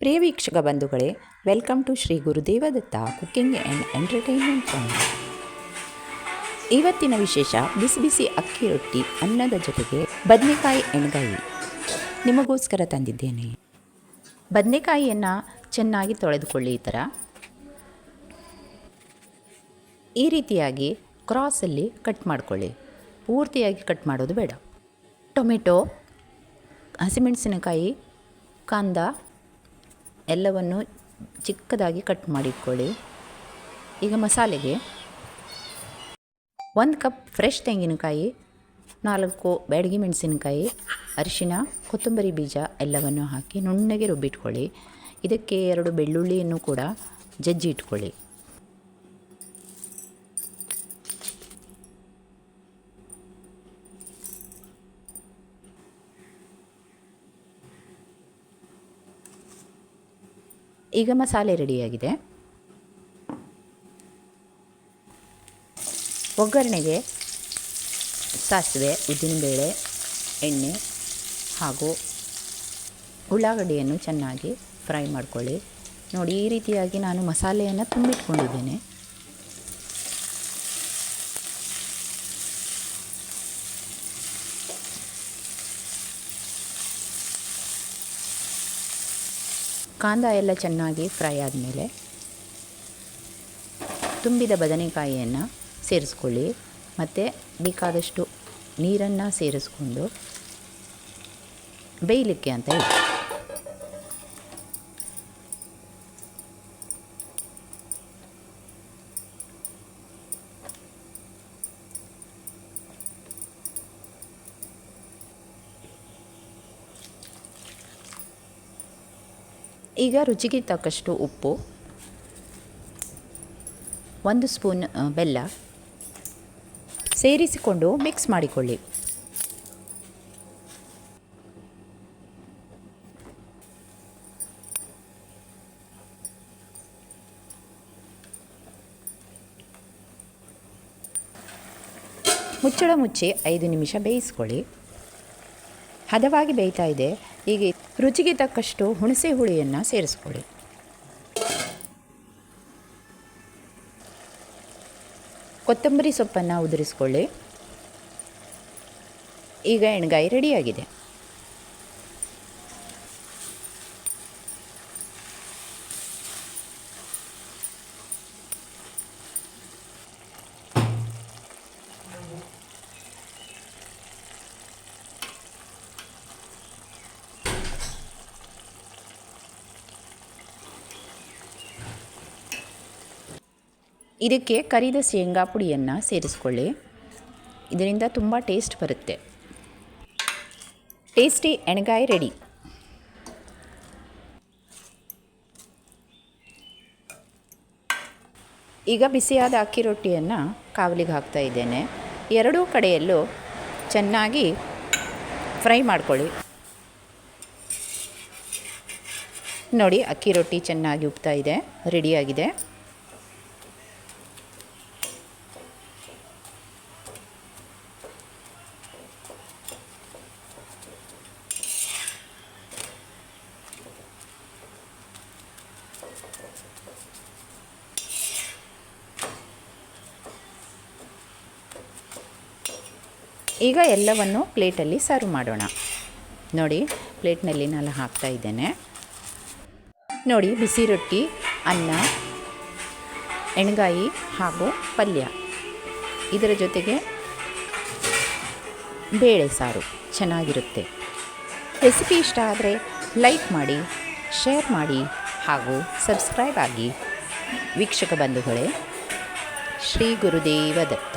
ಪ್ರಿಯ ವೀಕ್ಷಕ ಬಂಧುಗಳೇ welcome to Shri Gurudeva Datta cooking and entertainment channel ಇವತ್ತಿನ ವಿಶೇಷ ಬಿಸಿ ಬಿಸಿ ಅಕ್ಕಿ ರೊಟ್ಟಿ ಅನ್ನದ ಜೊತೆಗೆ ಬದನೆಕಾಯಿ ಎಣ್ಗಾಯಿ ನಿಮಗೋಸ್ಕರ ತಂದಿದ್ದೇನೆ. ಬದನೆಕಾಯಿಯನ್ನು ಚೆನ್ನಾಗಿ ತೊಳೆದುಕೊಳ್ಳಿ ಈ ಥರ ಈ ರೀತಿಯಾಗಿ ಕ್ರಾಸಲ್ಲಿ ಕಟ್ ಮಾಡಿಕೊಳ್ಳಿ. ಪೂರ್ತಿಯಾಗಿ ಕಟ್ ಮಾಡೋದು ಬೇಡ. ಟೊಮೆಟೊ, ಹಸಿಮೆಣಸಿನಕಾಯಿ, ಕಾಂದ ಎಲ್ಲವನ್ನು ಚಿಕ್ಕದಾಗಿ ಕಟ್ ಮಾಡಿಟ್ಕೊಳ್ಳಿ ಈಗ ಮಸಾಲೆಗೆ ಒಂದು ಕಪ್ ಫ್ರೆಶ್ ತೆಂಗಿನಕಾಯಿ, ನಾಲ್ಕು ಬ್ಯಾಡಗಿ ಮೆಣಸಿನಕಾಯಿ, ಅರಿಶಿನ, ಕೊತ್ತಂಬರಿ ಬೀಜ ಎಲ್ಲವನ್ನು ಹಾಕಿ ನುಣ್ಣಗೆ ರುಬ್ಬಿಟ್ಕೊಳ್ಳಿ. ಇದಕ್ಕೆ ಎರಡು ಬೆಳ್ಳುಳ್ಳಿಯನ್ನು ಕೂಡ ಜಜ್ಜಿ ಇಟ್ಕೊಳ್ಳಿ ಈಗ ಮಸಾಲೆ ರೆಡಿಯಾಗಿದೆ. ಒಗ್ಗರಣೆಗೆ ಸಾಸಿವೆ, ಉದ್ದಿನಬೇಳೆ, ಎಣ್ಣೆ ಹಾಗೂ ಉಳ್ಳಾಗಡ್ಡಿಯನ್ನು ಚೆನ್ನಾಗಿ ಫ್ರೈ ಮಾಡ್ಕೊಳ್ಳಿ. ನೋಡಿ, ಈ ರೀತಿಯಾಗಿ ನಾನು ಮಸಾಲೆಯನ್ನು ತುಂಬಿಟ್ಕೊಂಡಿದ್ದೇನೆ. ಕಾಂದ ಎಲ್ಲ ಚೆನ್ನಾಗಿ ಫ್ರೈ ಆದಮೇಲೆ ತುಂಬಿದ ಬದನೆಕಾಯಿಯನ್ನು ಸೇರಿಸ್ಕೊಳ್ಳಿ. ಮತ್ತು ಬೇಕಾದಷ್ಟು ನೀರನ್ನು ಸೇರಿಸ್ಕೊಂಡು ಬೇಯಲಿಕ್ಕೆ ಅಂತ ಹೇಳಿ. ಈಗ ರುಚಿಗೆ ತಕ್ಕಷ್ಟು ಉಪ್ಪು, ಒಂದು ಸ್ಪೂನ್ ಬೆಲ್ಲ ಸೇರಿಸಿಕೊಂಡು ಮಿಕ್ಸ್ ಮಾಡಿಕೊಳ್ಳಿ. ಮುಚ್ಚಳ ಮುಚ್ಚಿ ಐದು ನಿಮಿಷ ಬೇಯಿಸ್ಕೊಳ್ಳಿ. ಹದವಾಗಿ ಬೇಯ್ತಾ ಇದೆ. ಈಗ ರುಚಿಗೆ ತಕ್ಕಷ್ಟು ಹುಣಸೆ ಹುಳಿಯನ್ನು ಸೇರಿಸ್ಕೊಳ್ಳಿ. ಕೊತ್ತಂಬರಿ ಸೊಪ್ಪನ್ನು ಉದುರಿಸ್ಕೊಳ್ಳಿ. ಈಗ ಎಣ್ಗಾಯಿ ರೆಡಿಯಾಗಿದೆ ಇದಕ್ಕೆ ಕರಿದ ಶೇಂಗಾ ಪುಡಿಯನ್ನು ಸೇರಿಸ್ಕೊಳ್ಳಿ. ಇದರಿಂದ ತುಂಬ ಟೇಸ್ಟ್ ಬರುತ್ತೆ. ಟೇಸ್ಟಿ ಎಣ್ಗಾಯಿ ರೆಡಿ. ಈಗ ಬಿಸಿಯಾದ ಅಕ್ಕಿ ರೊಟ್ಟಿಯನ್ನು ಕಾವಲಿಗೆ ಹಾಕ್ತಾ ಇದ್ದೇನೆ. ಎರಡೂ ಕಡೆಯಲ್ಲೂ ಚೆನ್ನಾಗಿ ಫ್ರೈ ಮಾಡ್ಕೊಳ್ಳಿ. ನೋಡಿ, ಅಕ್ಕಿ ರೊಟ್ಟಿ ಚೆನ್ನಾಗಿ ಉಬ್ತಾ ಇದೆ ರೆಡಿಯಾಗಿದೆ ಈಗ ಎಲ್ಲವನ್ನು ಪ್ಲೇಟಲ್ಲಿ ಸರ್ವ್ ಮಾಡೋಣ. ನೋಡಿ, ಪ್ಲೇಟ್ನಲ್ಲಿ ನಾನು ಹಾಕ್ತಾ ಇದ್ದೇನೆ. ನೋಡಿ, ಬಿಸಿ ರೊಟ್ಟಿ, ಅನ್ನ, ಎಣ್ಗಾಯಿ ಹಾಗೂ ಪಲ್ಯ. ಇದರ ಜೊತೆಗೆ ಬೇಳೆ ಸಾರು ಚೆನ್ನಾಗಿರುತ್ತೆ. ರೆಸಿಪಿ ಇಷ್ಟ ಆದರೆ ಲೈಕ್ ಮಾಡಿ, ಶೇರ್ ಮಾಡಿ ಹಾಗೂ ಸಬ್ಸ್ಕ್ರೈಬ್ ಆಗಿ. ವೀಕ್ಷಕ ಬಂಧುಗಳೇ, ಶ್ರೀ ಗುರುದೇವ ದತ್ತ.